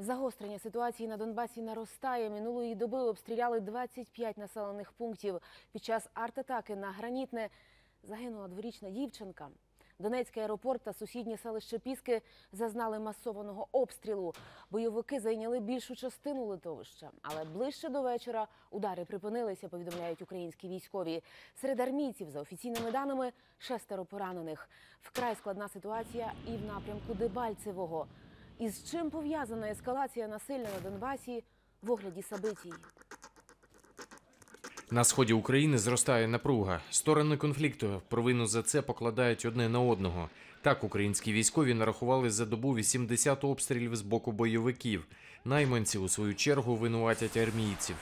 Загострення ситуації на Донбасі наростає. Минулої доби обстріляли 25 населених пунктів. Під час артатаки на гранітне загинула дворічна дівчинка. Донецький аеропорт та сусіднє селище Піски зазнали масованого обстрілу. Бойовики зайняли більшу частину литовища, але ближче до вечора удари припинилися, повідомляють українські військові. Серед армійців, за офіційними даними, шестеро поранених. Вкрай складна ситуація і в напрямку Дебальцевого. Із чим пов'язана ескалація насилля на Донбасі в огляді Сабитій? На сході України зростає напруга. Сторони конфлікту провину за це покладають одне на одного. Так, українські військові нарахували за добу 80 обстрілів з боку бойовиків. Найманці, у свою чергу, винуватять армійців.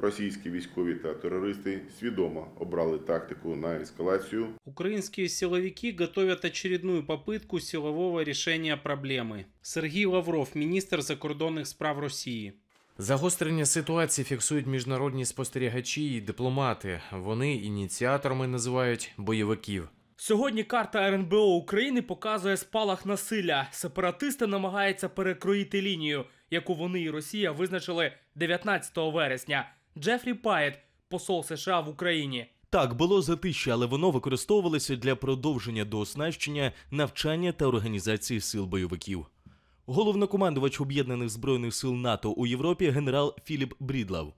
Російські військові та терористи свідомо обрали тактику на ескалацію. Украинские силовики готовят очередную попытку силового решения проблемы. Сергій Лавров, міністр закордонних справ Росії. Загострення ситуації фіксують міжнародні спостерігачі і дипломати. Вони ініціаторами називають бойовиків. Сьогодні карта РНБО України показує спалах насилля. Сепаратисти намагаються перекроїти лінію, яку вони і Росія визначили 19 вересня. Джефрі Паєт, посол США в Україні. Так, було затище, але воно використовувалося для продовження дооснащення, навчання та організації сил бойовиків. Головнокомандувач Об'єднаних збройних сил НАТО у Європі генерал Філіп Брідлав.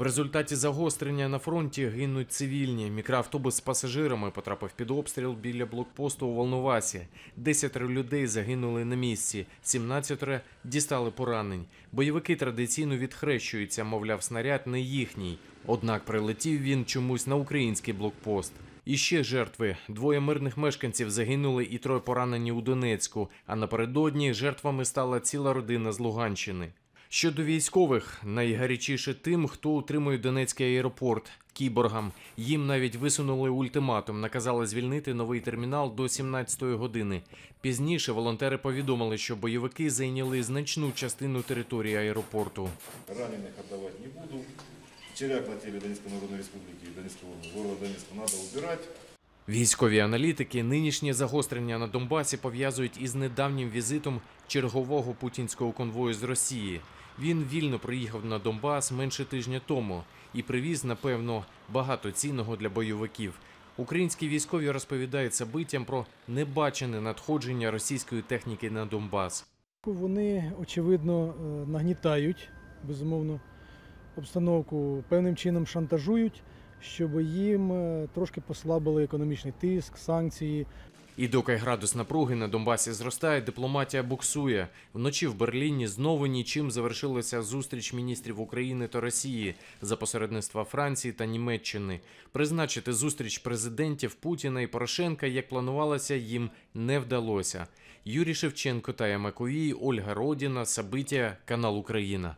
В результаті загострення на фронті гинуть цивільні. Мікроавтобус з пасажирами потрапив під обстріл біля блокпосту у Волновасі. Десятеро людей загинули на місці, 17 дістали поранень. Бойовики традиційно відхрещуються, мовляв, снаряд не їхній. Однак прилетів він чомусь на український блокпост. І ще жертви. Двоє мирних мешканців загинули і троє поранені у Донецьку. А напередодні жертвами стала ціла родина з Луганщини. Щодо військових, найгарячіше тим, хто утримує Донецький аеропорт кіборгам. Їм навіть висунули ультиматум, наказали звільнити новий термінал до 17-ї години. Пізніше волонтери повідомили, що бойовики зайняли значну частину території аеропорту. Раненых отдавать не буду. Черяк на теле Донецкой Народной Республики и Донецкого города Донецка надо убирать. Військові аналітики нинішнє загострення на Донбасі пов'язують із недавнім візитом чергового путінського конвою з Росії. Він вільно приїхав на Донбас менше тижня тому і привіз, напевно, багато цінного для бойовиків. Українські військові розповідають собиттям про небачене надходження російської техніки на Донбас. Вони, очевидно, е, нагнітають, безумовно, обстановку, певним чином шантажують, щоб їм е, трошки послабили економічний тиск, санкції. І доки градус напруги на Донбасі зростає, дипломатія буксує. Вночі в Берліні знову нічим завершилася зустріч міністрів України та Росії за посередництва Франції та Німеччини. Призначити зустріч президентів Путіна і Порошенка, як планувалося, їм не вдалося. Юрій Шевченко та Маковій, Ольга Родіна, Сабиття, канал Україна.